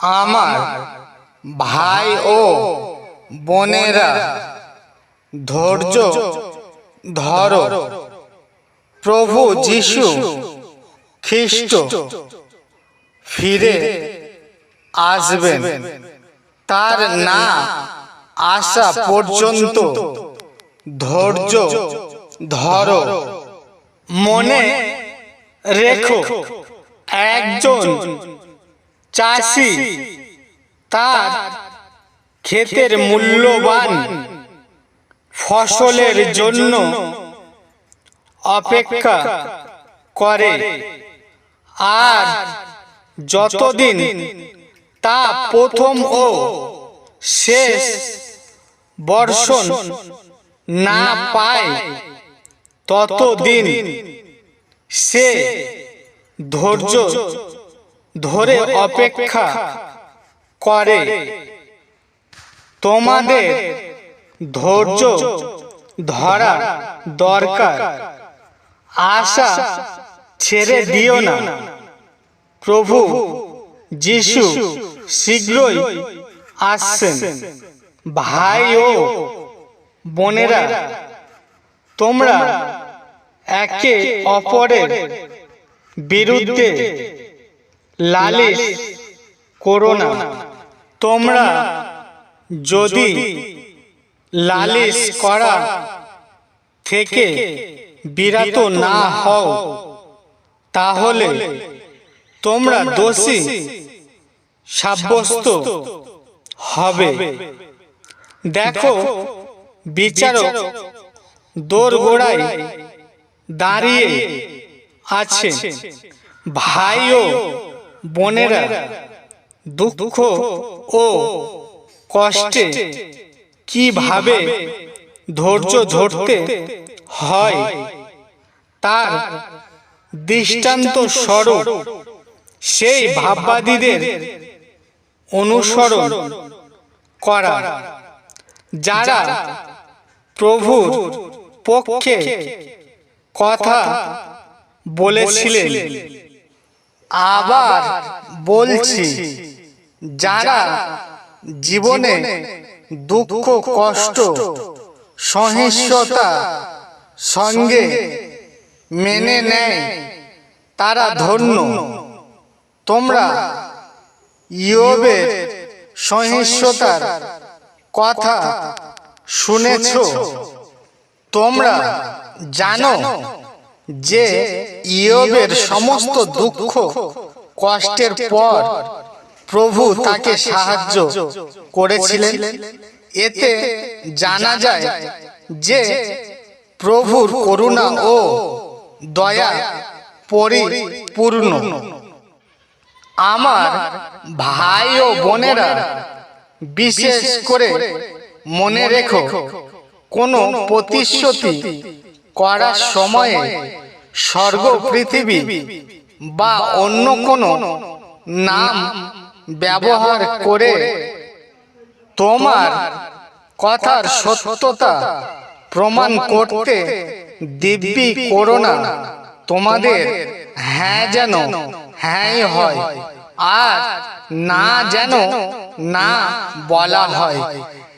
আমার ভাই ও বোনেরা ধৈর্য ধরো। প্রভু যিশু খ্রিস্ট ফিরে আসবেন। তার না আসা পর্যন্ত ধৈর্য ধরো। মনে রেখো, একজন চাষি তার ক্ষেতের মূল্যবান ফসলের জন্য অপেক্ষা করে। আর যতদিন তা প্রথম ও শেষ বর্ষণ না পায় ততদিন সে ধৈর্য ধরে অপেক্ষা করে। তোমাদের ধৈর্য ধরা দরকার। আশা ছেড়ে দিও না। প্রভু যিশু শীঘ্রই আসছেন। ভাই ও বোনেরা তোমরা একে অপরের বিরুদ্ধে লালিশ করো না তোমরা যদি লালিশ করা থেকে বিরত না হও, তাহলে তোমরা দোষী সাব্যস্ত হবে। দেখো, বিচারক দোরগোড়ায় দাঁড়িয়ে আছে। ভাই ও বোনেরা, দুঃখ ও কষ্টে কীভাবে ধৈর্য ধরতে হয়, তার দৃষ্টান্ত স্বরূপ সেই ভাববাদীদের অনুসরণ করা, যারা প্রভুর পক্ষে কথা বলেছিলেন। আবার বলছি, যারা জীবনে দুঃখ, কষ্ট, সহিষ্ণুতা সঙ্গে মেনে নেয়, তারা ধন্য। তোমরা ইয়বের সহিষ্ণুতার কথা শুনেছ। তোমরা জানো যে ইয়বের সমস্ত দুঃখ, কষ্টের পর প্রভু তাকে সাহায্য করেছিলেন। এতে জানা যায় যে প্রভুর করুণা ও দয়া পরিপূর্ণ। আমার ভাই ও বোনেরা, বিশেষ করে মনে রেখো, কোনো প্রতিশ্রুতি করার সময়ে স্বর্গ পৃথিবী বা অন্য কোনো নাম ব্যবহার করে তোমার কথার সত্যতা প্রমাণ করতে দিব্যি করো না তোমাদের হ্যাঁ যেন হ্যাঁই হয়। আর না যেন না বলা হয়।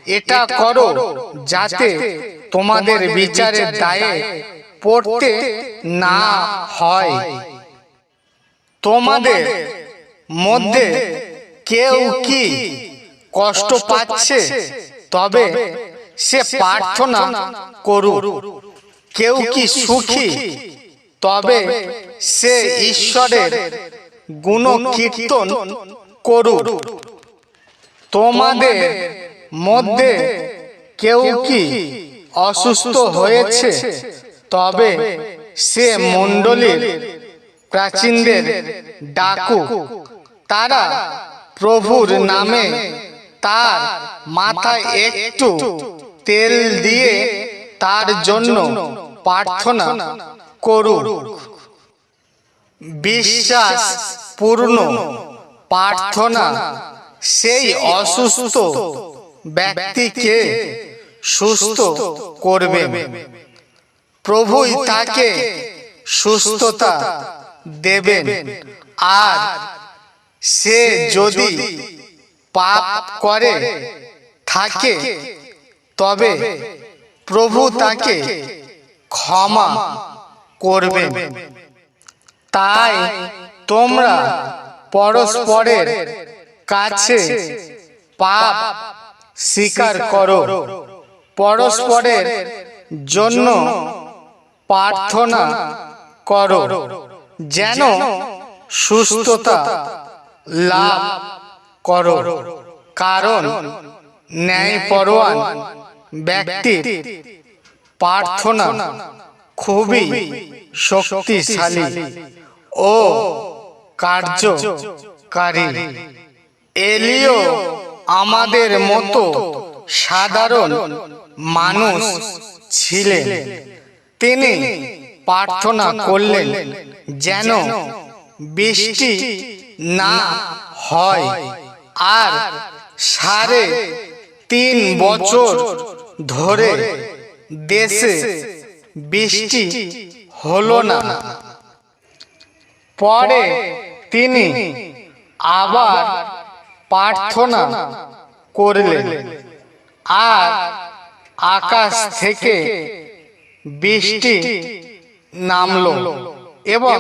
এটা করো যাতে তোমাদের বিচারের দায়ে পড়তে না হয়। তোমাদের মধ্যে কেউ কি কষ্ট পাচ্ছে তবে সে প্রার্থনা করুক। কেউ কি সুখী তবে সে ঈশ্বরের গুণ কীর্তন করুক। তোমাদের মধ্যে কেউ কি অসুস্থ হয়েছে। তবে সে মণ্ডলীর প্রাচীনদের ডাকুক। তারা প্রভুর নামে তার মাথায় একটু তেল দিয়ে তার জন্য প্রার্থনা করুক। বিশ্বাস পূর্ণ প্রার্থনা। সেই অসুস্থ ব্যক্তিকে সুস্থ করবে প্রভুই তাকে সুস্থতা দেবেন। আর সে যদি পাপ করে থাকে তবে প্রভু তাকে ক্ষমা করবেন। তাই তোমরা পরস্পরের কাছে পাপ স্বীকার করো। পরস্পরের জন্য প্রার্থনা করো, যেন সুস্থতা লাভ করো। কারণ ন্যায়পরোয়ান ব্যক্তির প্রার্থনা খুবই শক্তিশালী ও কার্যকারী। এলিও আমাদের মতো সাধারণ মানুষ ছিলেন। তিনি প্রার্থনা করলেন যেন বৃষ্টি না হয়। আর সাড়ে তিন বছর ধরে দেশে বৃষ্টি হলো না। পরে তিনি আবার প্রার্থনা করলেন। আর আকাশ থেকে বৃষ্টি নামলো এবং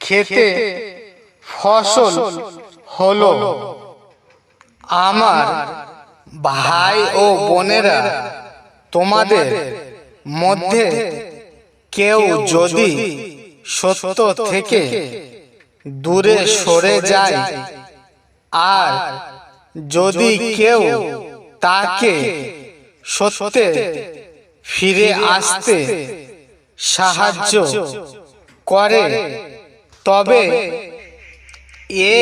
খেতে ফসল হলো। আমার ভাই ও বোনেরা তোমাদের মধ্যে কেউ যদি সত্য থেকে দূরে সরে যায় আর যদি কেউ তাকে সত্যে ফিরে আসতে সাহায্য করে। তবে এ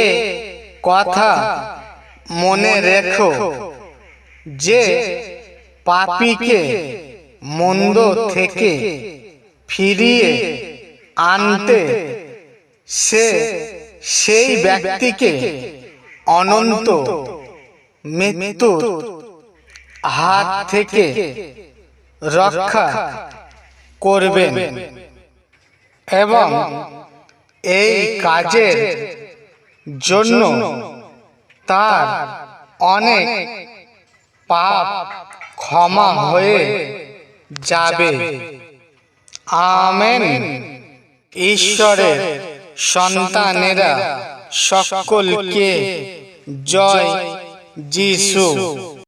কথা মনে রেখো যে পাপিকে মন্দ থেকে ফিরিয়ে আনতে সে সেই ব্যক্তিকে অনন্ত মৃত্যুর হাত থেকে রক্ষা করবেন এবং এই কাজের জন্য তার অনেক পাপ ক্ষমা হয়ে যাবে। আমেন। ঈশ্বরের সন্তানেরা সকলকে জয় যিশু।